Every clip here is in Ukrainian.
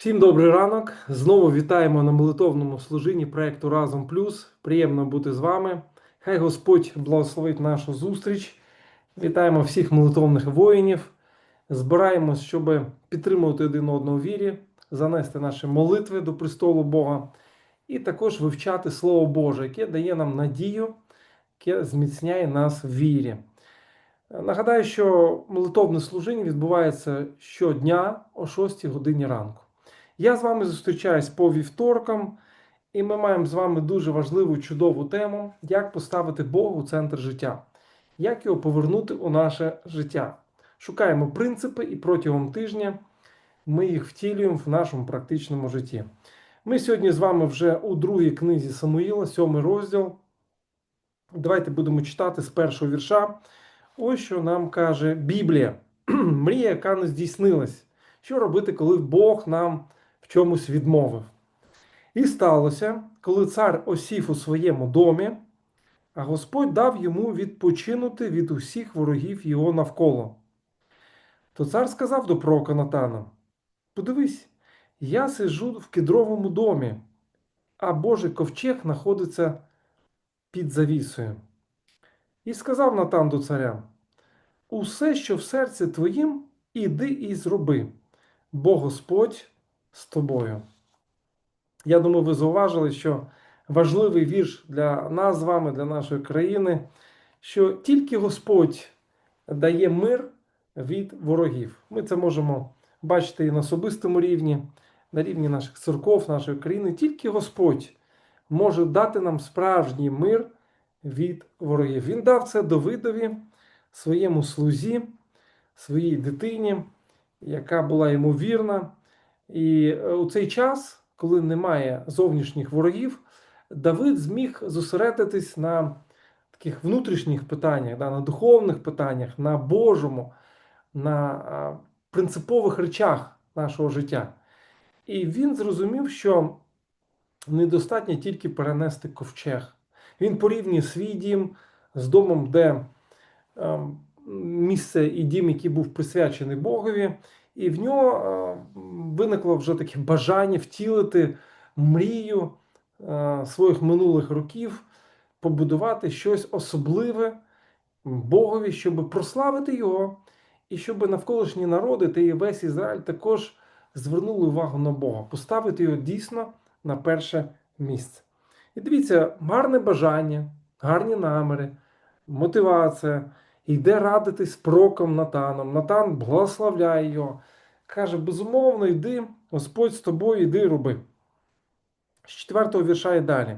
Всім добрий ранок. Знову вітаємо на молитовному служінні проекту Разом Плюс. Приємно бути з вами. Хай Господь благословить нашу зустріч. Вітаємо всіх молитовних воїнів. Збираємось, щоб підтримувати один одного в вірі, занести наші молитви до престолу Бога і також вивчати Слово Боже, яке дає нам надію, яке зміцняє нас в вірі. Нагадаю, що молитовне служіння відбувається щодня о 6 годині ранку. Я з вами зустрічаюсь по вівторкам, і ми маємо з вами дуже важливу чудову тему, як поставити Бога у центр життя, як його повернути у наше життя. Шукаємо принципи, і протягом тижня ми їх втілюємо в нашому практичному житті. Ми сьогодні з вами вже у другій книзі Самуїла, сьомий розділ. Давайте будемо читати з першого вірша. Ось що нам каже Біблія. Мрія, яка не здійснилась. Що робити, коли Бог нам чомусь відмовив? І сталося, коли цар осів у своєму домі, а Господь дав йому відпочинути від усіх ворогів його навколо. То цар сказав до пророка Натана: Подивись, я сиджу в кедровому домі, а Божий ковчег знаходиться під завісою. І сказав Натан до царя: Усе, що в серці твоїм, іди і зроби, бо Господь з тобою. Я думаю, ви зауважили, що важливий вірш для нас з вами, для нашої країни, що тільки Господь дає мир від ворогів. Ми це можемо бачити і на особистому рівні, на рівні наших церков, нашої країни. Тільки Господь може дати нам справжній мир від ворогів. Він дав це Давидові, своєму слузі, своїй дитині, яка була йому вірна. І у цей час, коли немає зовнішніх ворогів, Давид зміг зосередитись на таких внутрішніх питаннях, на духовних питаннях, на Божому, на принципових речах нашого життя. І він зрозумів, що недостатньо тільки перенести ковчег. Він порівнює свій дім з домом, де е, місце і дім, який був присвячений Богові, і в нього е, виникло вже таке бажання втілити мрію е, своїх минулих років, побудувати щось особливе Богові, щоб прославити його, і щоб навколишні народи та і весь Ізраїль також звернули увагу на Бога, поставити його дійсно на перше місце. І дивіться, гарне бажання, гарні наміри, мотивація. Йде радитись проком Натаном. Натан благословляє його. Каже: безумовно, йди, Господь з тобою, йди роби. З четвертого вірша і далі.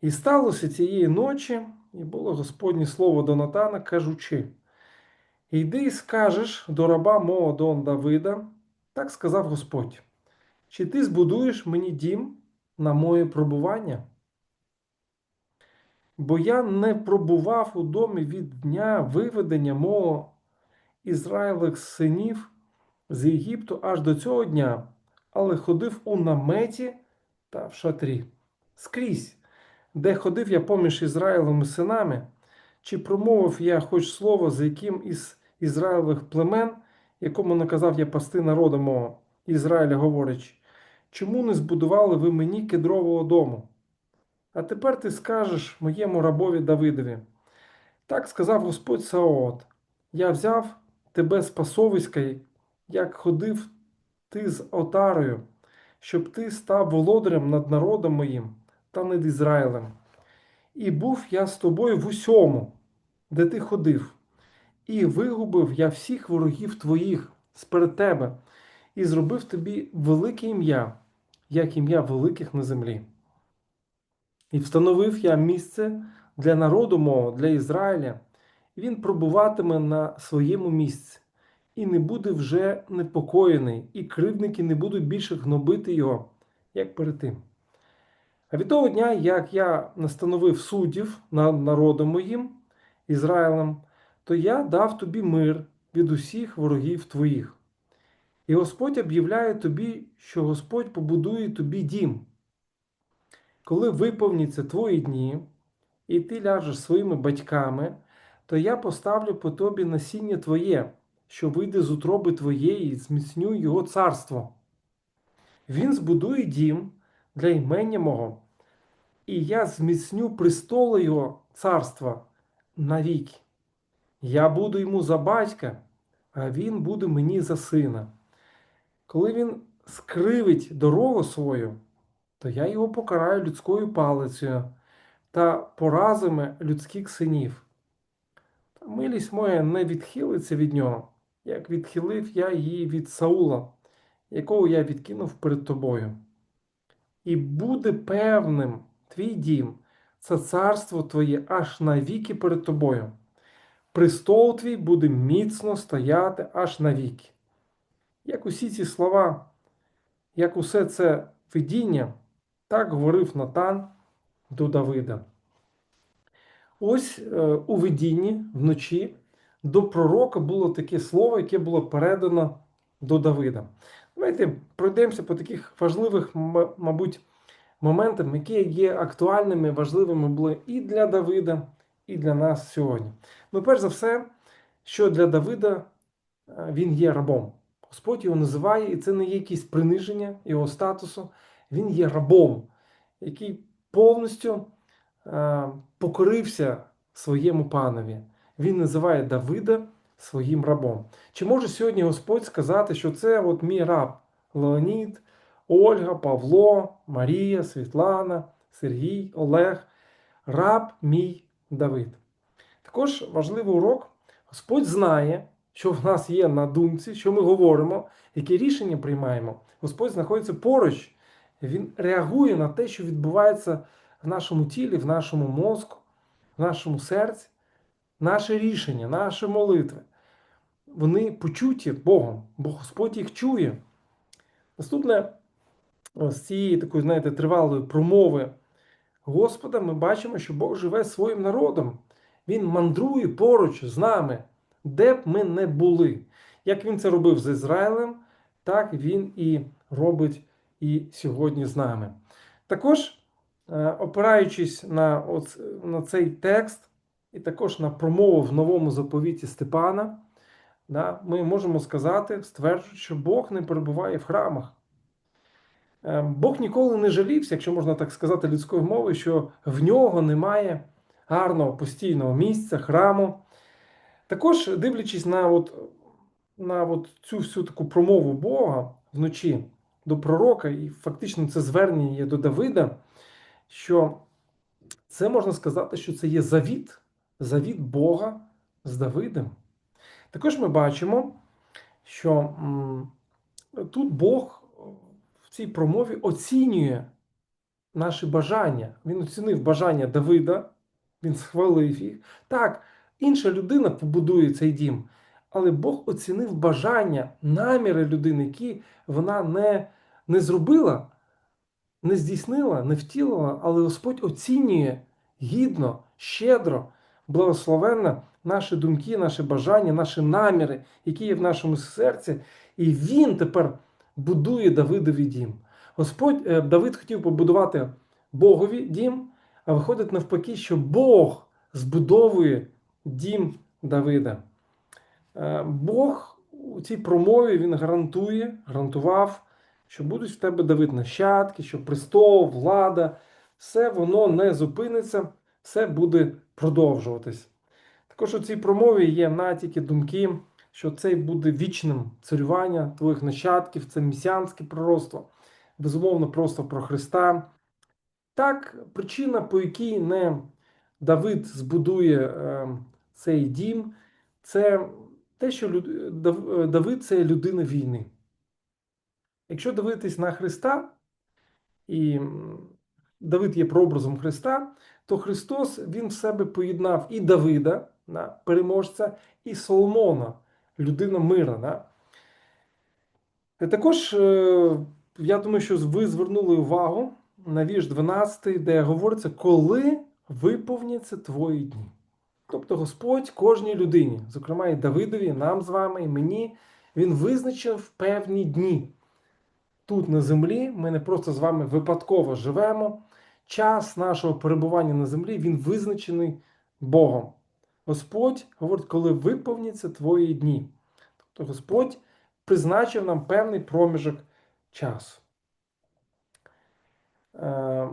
І сталося цієї ночі, і було Господнє слово до Натана, кажучи: Йди і скажеш до раба мого Дон Давида, так сказав Господь, чи ти збудуєш мені дім на моє пробування? Бо я не пробував у домі від дня виведення мого Ізраїлих синів з Єгипту аж до цього дня, але ходив у наметі та в шатрі. Скрізь, де ходив я поміж Ізраїлем і синами, чи промовив я хоч слово за яким із Ізраїлевих племен, якому наказав я пасти народу мого, Ізраїля, говорячи, чому не збудували ви мені кедрового дому? А тепер ти скажеш моєму рабові Давидові. Так сказав Господь Саот: Я взяв тебе з пасовиська, як ходив ти з отарою, щоб ти став володарем над народом моїм та над Ізраїлем. І був я з тобою в усьому, де ти ходив, і вигубив я всіх ворогів твоїх сперед тебе, і зробив тобі велике ім'я, як ім'я великих на землі. І встановив я місце для народу мого, для Ізраїля, і він пробуватиме на своєму місці, і не буде вже непокоєний, і кривдники не будуть більше гнобити його, як перед тим. А від того дня, як я настановив суддів над народом моїм, Ізраїлем, то я дав тобі мир від усіх ворогів твоїх. І Господь об'являє тобі, що Господь побудує тобі дім коли виповняться твої дні, і ти ляжеш своїми батьками, то я поставлю по тобі насіння твоє, що вийде з утроби твоєї, і зміцню його царство. Він збудує дім для імення мого, і я зміцню престолу його царства навіки. Я буду йому за батька, а він буде мені за сина. Коли він скривить дорогу свою, то я його покараю людською палицею та поразами людських синів. Та милість моя не відхилиться від нього, як відхилив я її від Саула, якого я відкинув перед тобою. І буде певним твій дім, це царство твоє аж навіки перед тобою. Престол твій буде міцно стояти аж навіки. Як усі ці слова, як усе це видіння, так говорив Натан до Давида. Ось е, у видінні вночі до пророка було таке слово, яке було передано до Давида. Давайте пройдемося по таких важливих, мабуть, моментах, які є актуальними, важливими були і для Давида, і для нас сьогодні. Ну, перш за все, що для Давида е, він є рабом. Господь його називає, і це не є якесь приниження його статусу. Він є рабом, який повністю е, покорився своєму панові. Він називає Давида своїм рабом. Чи може сьогодні Господь сказати, що це от мій раб Леонід, Ольга, Павло, Марія, Світлана, Сергій, Олег, раб мій Давид. Також важливий урок. Господь знає, що в нас є на думці, що ми говоримо, які рішення приймаємо. Господь знаходиться поруч. Він реагує на те, що відбувається в нашому тілі, в нашому мозку, в нашому серці. Наші рішення, наші молитви. Вони почуті Богом, бо Господь їх чує. Наступне з цієї такої, знаєте, тривалої промови Господа ми бачимо, що Бог живе своїм народом. Він мандрує поруч з нами, де б ми не були. Як він це робив з Ізраїлем, так він і робить і сьогодні з нами. Також, е, опираючись на, оц, на цей текст, і також на промову в новому заповіті Степана, да, ми можемо сказати, стверджують, що Бог не перебуває в храмах. Е, Бог ніколи не жалівся, якщо можна так сказати, людською мовою, що в нього немає гарного постійного місця, храму. Також, дивлячись на от, на от цю всю таку промову Бога вночі до пророка, і фактично це звернення є до Давида, що це можна сказати, що це є завіт, завіт Бога з Давидом. Також ми бачимо, що тут Бог в цій промові оцінює наші бажання. Він оцінив бажання Давида, він схвалив їх. Так, інша людина побудує цей дім, але Бог оцінив бажання, наміри людини, які вона не, не зробила, не здійснила, не втілила, але Господь оцінює гідно, щедро, благословенно наші думки, наші бажання, наші наміри, які є в нашому серці. І Він тепер будує Давидові дім. Господь е, Давид хотів побудувати Богові дім, а виходить навпаки, що Бог збудовує дім Давида. Е, Бог у цій промові він гарантує, гарантував, що будуть в тебе Давид нащадки, що престол, влада, все воно не зупиниться, все буде продовжуватись. Також у цій промові є натяки, думки, що це буде вічним царювання твоїх нащадків, це місіанське пророцтво, безумовно, просто про Христа. Так, причина, по якій не Давид збудує е, цей дім, це те, що люд... Давид це людина війни. Якщо дивитись на Христа, і Давид є прообразом Христа, то Христос він в себе поєднав і Давида, да, переможця, і Соломона, людина мира. Да. І також е, я думаю, що ви звернули увагу на вірш 12, де говориться, коли виповняться твої дні. Тобто Господь кожній людині, зокрема і Давидові, нам з вами, і мені, він визначив певні дні. Тут на землі ми не просто з вами випадково живемо. Час нашого перебування на землі він визначений Богом. Господь говорить, коли виповняться твої дні. Тобто Господь призначив нам певний проміжок часу. Е,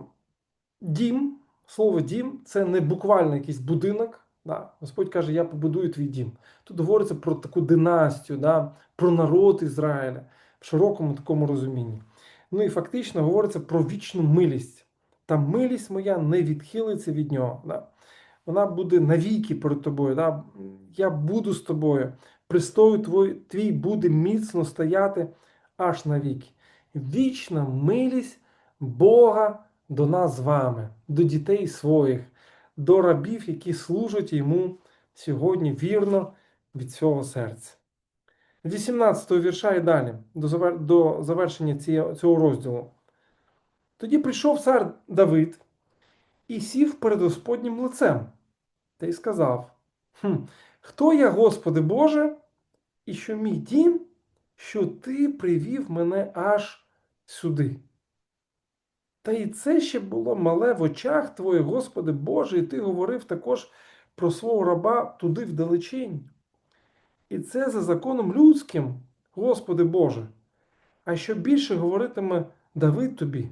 Дім, слово дім це не буквально якийсь будинок. Да. Господь каже, я побудую твій дім. Тут говориться про таку династію, да, про народ Ізраїля в широкому такому розумінні. Ну і фактично говориться про вічну милість. Та милість моя не відхилиться від нього. Да. Вона буде навіки перед тобою. Да. Я буду з тобою. Престою твій, твій буде міцно стояти аж навіки. Вічна милість Бога до нас з вами, до дітей своїх, до рабів, які служать йому сьогодні вірно від цього серця. 18 вірша і далі, до завершення цього розділу. Тоді прийшов цар Давид і сів перед Господнім лицем та й сказав: хм, Хто я, Господи Боже, і що мій дім, що ти привів мене аж сюди? Та і це ще було мале в очах твоїх, Господи Боже, і ти говорив також про свого раба туди вдалечінь. І це за законом людським, Господи Боже. А що більше говоритиме Давид тобі?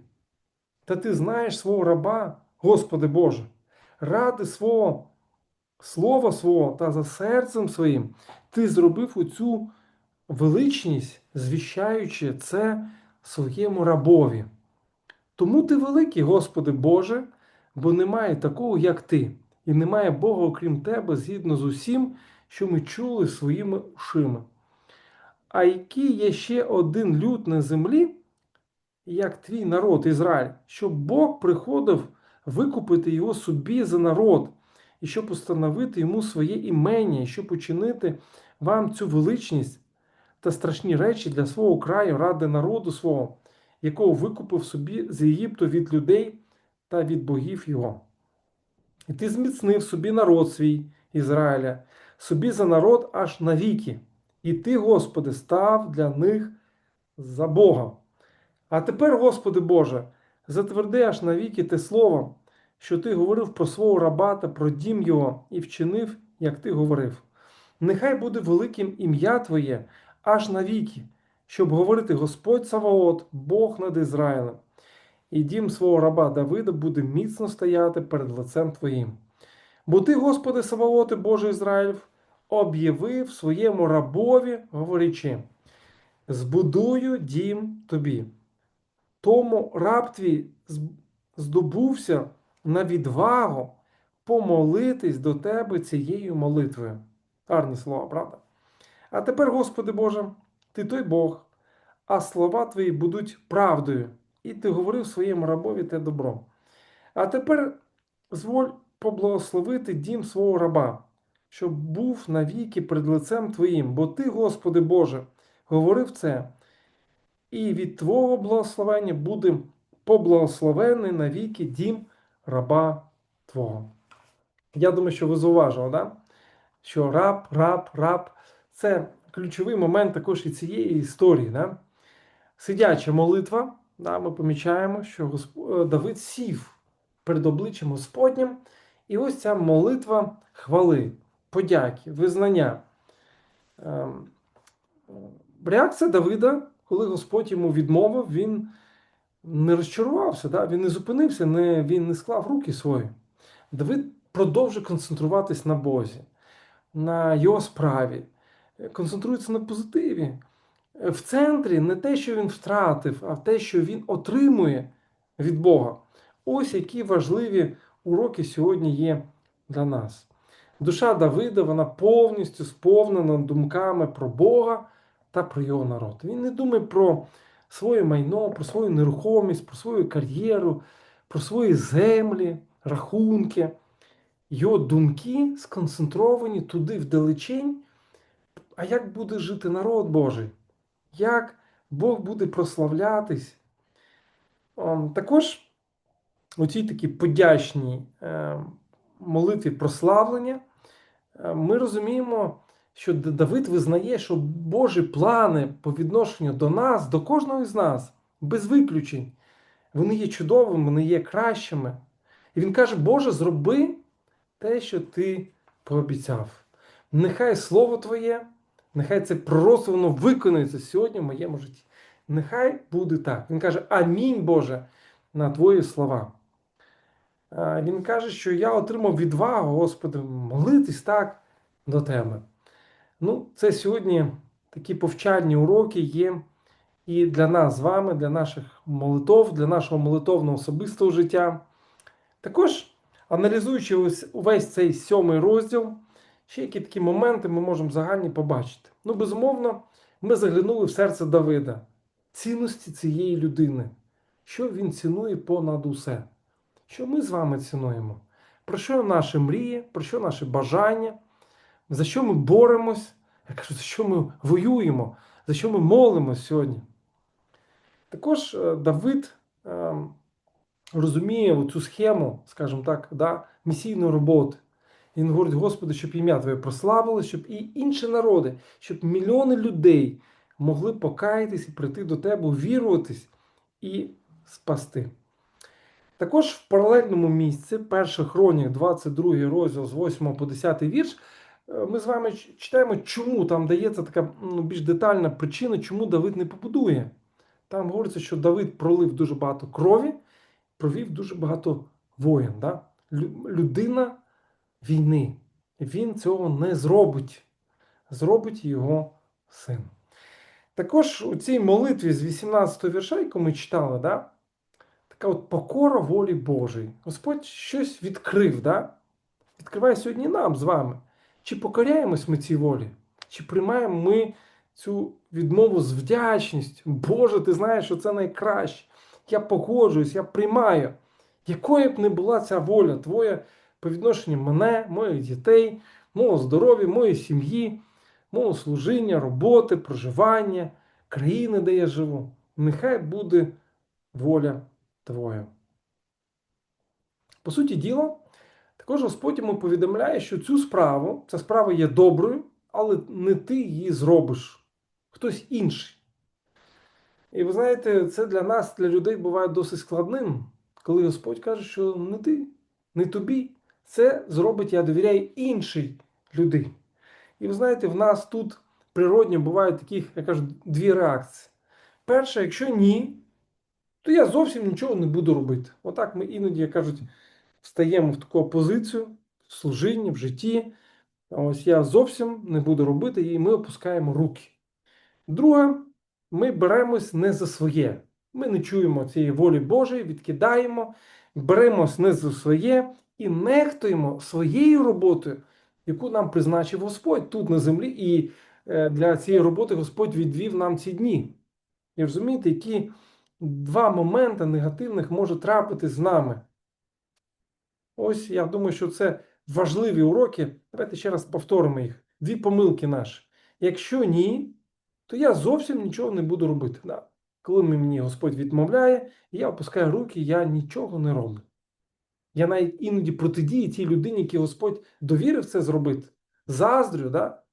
Та ти знаєш свого раба, Господи Боже, ради свого слова свого та за серцем своїм ти зробив оцю величність, звіщаючи це своєму рабові. Тому ти великий, Господи Боже, бо немає такого, як ти, і немає Бога, окрім тебе, згідно з усім, що ми чули своїми ушима. А який є ще один люд на землі, як твій народ Ізраїль, щоб Бог приходив викупити його собі за народ, і щоб установити йому своє імення, і щоб учинити вам цю величність та страшні речі для свого краю, ради народу свого, якого викупив собі з Єгипту від людей та від богів його. І ти зміцнив собі народ свій Ізраїля, собі за народ аж навіки. І ти, Господи, став для них за Бога. А тепер, Господи Боже, затверди аж навіки те слово, що ти говорив про свого раба та про дім його, і вчинив, як ти говорив. Нехай буде великим ім'я Твоє аж навіки, щоб говорити Господь Саваот, Бог над Ізраїлем. І дім свого раба Давида буде міцно стояти перед лицем Твоїм. Бо ти, Господи Саваоти, Боже Ізраїлів, об'явив своєму рабові, говорячи, збудую дім тобі. Тому раб твій здобувся на відвагу помолитись до тебе цією молитвою. Гарні слова, правда? А тепер, Господи Боже, ти той Бог, а слова твої будуть правдою, і ти говорив своєму рабові те добро. А тепер зволь поблагословити дім свого раба, щоб був навіки перед лицем Твоїм, бо Ти, Господи Боже, говорив це, і від Твого благословення буде поблагословений навіки дім раба Твого. Я думаю, що ви зауважили, да? що раб, раб, раб це ключовий момент також і цієї історії. Да? Сидяча молитва, да, ми помічаємо, що Госп... Давид сів перед обличчям Господнім. І ось ця молитва хвали, подяки, визнання. Ем, реакція Давида, коли Господь йому відмовив, він не розчарувався, да? він не зупинився, не, він не склав руки свої. Давид продовжує концентруватись на Бозі, на його справі, концентрується на позитиві. В центрі не те, що він втратив, а те, що він отримує від Бога. Ось які важливі уроки сьогодні є для нас. Душа Давида вона повністю сповнена думками про Бога та про його народ. Він не думає про своє майно, про свою нерухомість, про свою кар'єру, про свої землі, рахунки. Його думки сконцентровані туди вдалечень. А як буде жити народ Божий? Як Бог буде прославлятись? Також у цій такій подячній е, молитві прославлення ми розуміємо, що Давид визнає, що Божі плани по відношенню до нас, до кожного з нас, без виключень, вони є чудовими, вони є кращими. І він каже: Боже, зроби те, що ти пообіцяв. Нехай слово Твоє, нехай це пророцтво воно виконується сьогодні в моєму житті. Нехай буде так. Він каже: Амінь, Боже. на Твої слова. Він каже, що я отримав відвагу, Господи, молитись так до Тебе. Ну, це сьогодні такі повчальні уроки є і для нас з вами, для наших молитов, для нашого молитовного особистого життя. Також, аналізуючи увесь цей сьомий розділ, ще які такі моменти ми можемо загальні побачити. Ну, безумовно, ми заглянули в серце Давида, цінності цієї людини, що він цінує понад усе, що ми з вами цінуємо, про що наші мрії, про що наші бажання, за що ми боремось, я кажу, за що ми воюємо, за що ми молимось сьогодні. Також е, Давид е, розуміє цю схему, скажімо так, да, місійної роботи. Він говорить, Господи, щоб ім'я Твоє прославило, щоб і інші народи, щоб мільйони людей могли покаятись і прийти до Тебе, увіруватись і спасти. Також в паралельному місці, перший хронік, 22 розділ з 8 по 10 вірш, е, ми з вами читаємо, чому там дається така ну, більш детальна причина, чому Давид не побудує. Там говориться, що Давид пролив дуже багато крові, провів дуже багато воїн. Да? Людина війни. Він цього не зробить. Зробить його син. Також у цій молитві з 18 вірша, яку ми читали, да? така от покора волі Божої. Господь щось відкрив, да? відкриває сьогодні нам з вами. Чи покоряємось ми цій волі? Чи приймаємо ми цю відмову з вдячністю? Боже, ти знаєш, що це найкраще. Я погоджуюсь, я приймаю. Якою б не була ця воля твоя по відношенню мене, моїх дітей, мого здоров'я, моєї сім'ї, мого служіння, роботи, проживання, країни, де я живу. Нехай буде воля твоя. По суті діла, також Господь йому повідомляє, що цю справу, ця справа є доброю, але не ти її зробиш, хтось інший. І ви знаєте, це для нас, для людей, буває досить складним, коли Господь каже, що не ти, не тобі. Це зробить, я довіряю іншій людині. І ви знаєте, в нас тут природньо бувають таких, я кажу, дві реакції. Перша, якщо ні, то я зовсім нічого не буду робити. Отак ми іноді, як кажуть, встаємо в таку позицію в служінні, в житті. Ось я зовсім не буду робити, і ми опускаємо руки. Друге, ми беремось не за своє. Ми не чуємо цієї волі Божої, відкидаємо, беремось не за своє і нехтуємо своєю роботою, яку нам призначив Господь тут на землі. І е, для цієї роботи Господь відвів нам ці дні. І розумієте, які два моменти негативних може трапити з нами. Ось я думаю, що це важливі уроки. Давайте ще раз повторимо їх. Дві помилки наші. Якщо ні, то я зовсім нічого не буду робити. Да. Коли мені Господь відмовляє, я опускаю руки, я нічого не роблю. Я навіть іноді протидію тій людині, якій Господь довірив це зробити. Заздрю, да?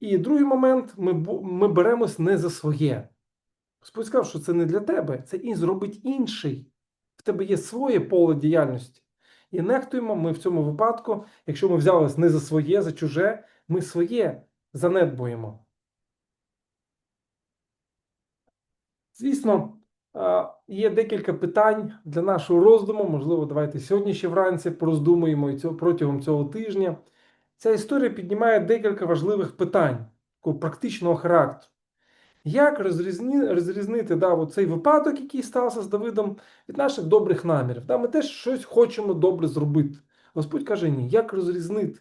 І другий момент, ми, ми беремось не за своє. Господь сказав, що це не для тебе, це і зробить інший. В тебе є своє поле діяльності. І нехтуємо ми в цьому випадку, якщо ми взялись не за своє, за чуже, ми своє занедбуємо. Звісно, є декілька питань для нашого роздуму. Можливо, давайте сьогодні ще вранці пороздумуємо і протягом цього тижня. Ця історія піднімає декілька важливих питань практичного характеру. Як розрізні, розрізнити да, цей випадок, який стався з Давидом, від наших добрих намірів? Да, ми теж щось хочемо добре зробити. Господь каже: ні, як розрізнити,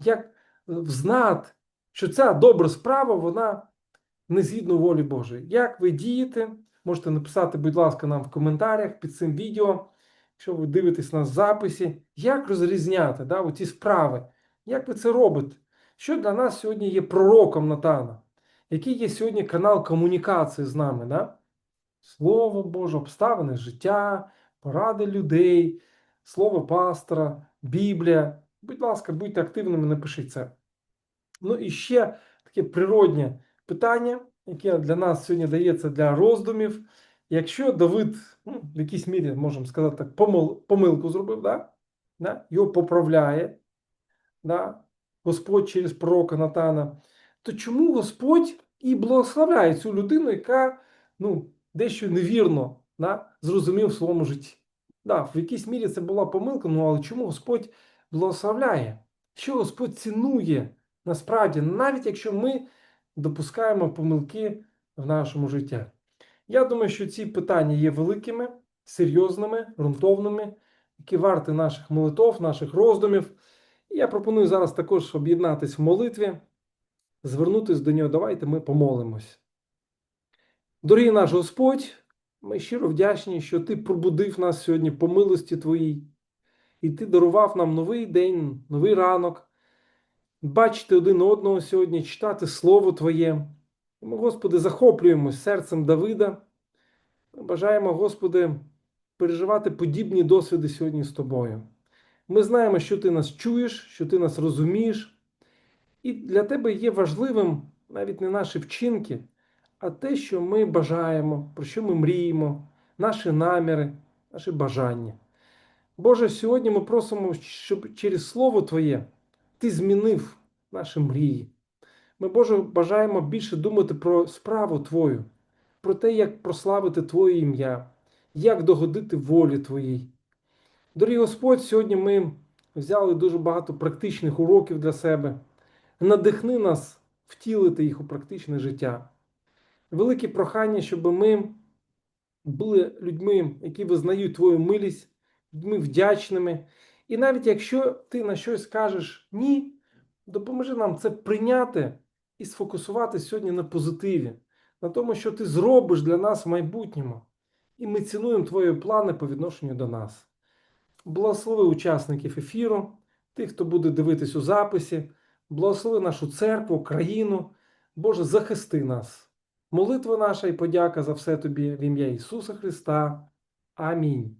як взнати, що ця добра справа, вона не згідно волі Божої. Як ви дієте? Можете написати, будь ласка, нам в коментарях під цим відео, якщо ви дивитесь нас в записі, як розрізняти да, оці справи, як ви це робите? Що для нас сьогодні є пророком Натана? Який є сьогодні канал комунікації з нами? Да? Слово Боже, обставини життя, поради людей, слово пастора, Біблія. Будь ласка, будьте активними, напишіть це. Ну і ще таке природнє питання, яке для нас сьогодні дається для роздумів. Якщо Давид, ну, в якійсь мірі, можемо сказати так, помил, помилку зробив, да? Да? його поправляє, да? Господь через пророка Натана, то чому Господь і благословляє цю людину, яка ну, дещо невірно да, зрозумів в своєму житті. Да, в якійсь мірі це була помилка, ну але чому Господь благословляє? Що Господь цінує насправді, навіть якщо ми допускаємо помилки в нашому житті? Я думаю, що ці питання є великими, серйозними, ґрунтовними, які варті наших молитов, наших роздумів. І я пропоную зараз також об'єднатись в молитві, звернутися до нього. Давайте ми помолимось. Дорогий наш Господь, ми щиро вдячні, що Ти пробудив нас сьогодні по милості Твоїй, і Ти дарував нам новий день, новий ранок, бачити один одного сьогодні, читати Слово Твоє. Ми, Господи, захоплюємось серцем Давида. Ми бажаємо, Господи, переживати подібні досвіди сьогодні з Тобою. Ми знаємо, що Ти нас чуєш, що Ти нас розумієш, і для Тебе є важливим навіть не наші вчинки, а те, що ми бажаємо, про що ми мріємо, наші наміри, наші бажання. Боже, сьогодні ми просимо, щоб через Слово Твоє Ти змінив наші мрії. Ми, Боже, бажаємо більше думати про справу Твою, про те, як прославити Твоє ім'я, як догодити волі Твоїй. Дорогий Господь, сьогодні ми взяли дуже багато практичних уроків для себе. Надихни нас втілити їх у практичне життя. Велике прохання, щоб ми були людьми, які визнають Твою милість, людьми вдячними. І навіть якщо ти на щось скажеш ні, допоможи нам це прийняти і сфокусувати сьогодні на позитиві, на тому, що ти зробиш для нас в майбутньому. І ми цінуємо твої плани по відношенню до нас. Благослови учасників ефіру, тих, хто буде дивитись у записі, благослови нашу церкву, країну. Боже, захисти нас. Молитва наша і подяка за все тобі в ім'я Ісуса Христа. Амінь.